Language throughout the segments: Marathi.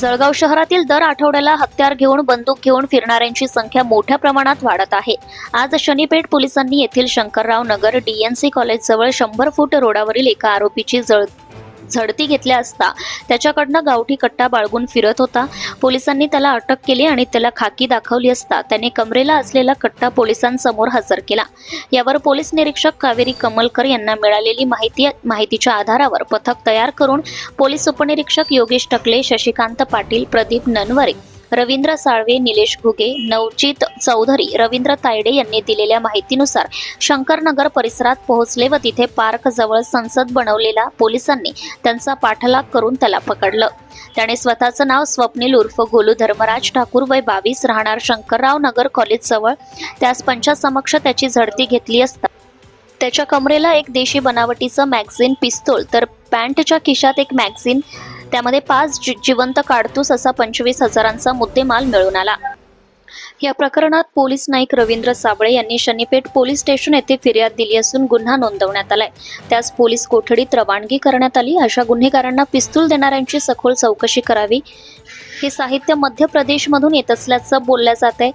जळगाव शहरातील दर आठवड्याला हत्यार घेऊन बंदूक घेऊन फिरणाऱ्यांची संख्या मोठ्या प्रमाणात वाढत आहे. आज शनीपेठ पोलिसांनी येथील शंकरराव नगर डीएनसी कॉलेजजवळ शंभर फूट रोडावरील एका आरोपीची जळ झडती घेतल्या असता त्याच्याकडनं गावठी कट्टा बाळगून फिरत होता. पोलिसांनी त्याला अटक केली आणि त्याला खाकी दाखवली असता त्याने कमरेला असलेला कट्टा पोलिसांसमोर हजर केला. यावर पोलीस निरीक्षक कावेरी कमलकर यांना मिळालेली माहिती माहितीच्या आधारावर पथक तयार करून पोलीस उपनिरीक्षक योगेश टकले शशिकांत पाटील प्रदीप ननवरे रवींद्र साळवे निलेश घुगे नवजीत चौधरी रवींद्र तायडे यांनी दिलेल्या माहितीनुसार शंकरनगर परिसरात पोहोचले व तिथे पार्क जवळ संसद बनवलेला पोलिसांनी त्यांचा पाठलाग करून त्याला पकडलं. त्याने स्वतःचं नाव स्वप्नील उर्फ गोलू धर्मराज ठाकूर वय बावीस राहणार शंकरराव नगर कॉलेजजवळ त्यास पंचासमक्ष त्याची झडती घेतली असता. त्याच्या कमरेला एक देशी बनावटीचं मॅगझिन पिस्तूल तर पॅन्टच्या खिशात एक मॅगझिन त्यामध्ये पाच जिवंत काडतूस असा पंचवीस हजारांचा मुद्देमाल मिळून आला. या प्रकरणात पोलीस नाईक रवींद्र साबळे यांनी शनीपेठ पोलीस स्टेशन येथे फिर्याद दिली असून गुन्हा नोंदवण्यात आलाय. त्यास पोलीस कोठडीत रवानगी करण्यात आली. अशा गुन्हेगारांना पिस्तूल देणाऱ्यांची सखोल चौकशी करावी. हे साहित्य मध्य प्रदेशमधून येत असल्याचं बोललं जात आहे.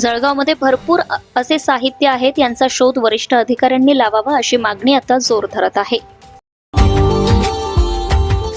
जळगावमध्ये भरपूर असे साहित्य आहेत. यांचा शोध वरिष्ठ अधिकाऱ्यांनी लावावा अशी मागणी आता जोर धरत आहे.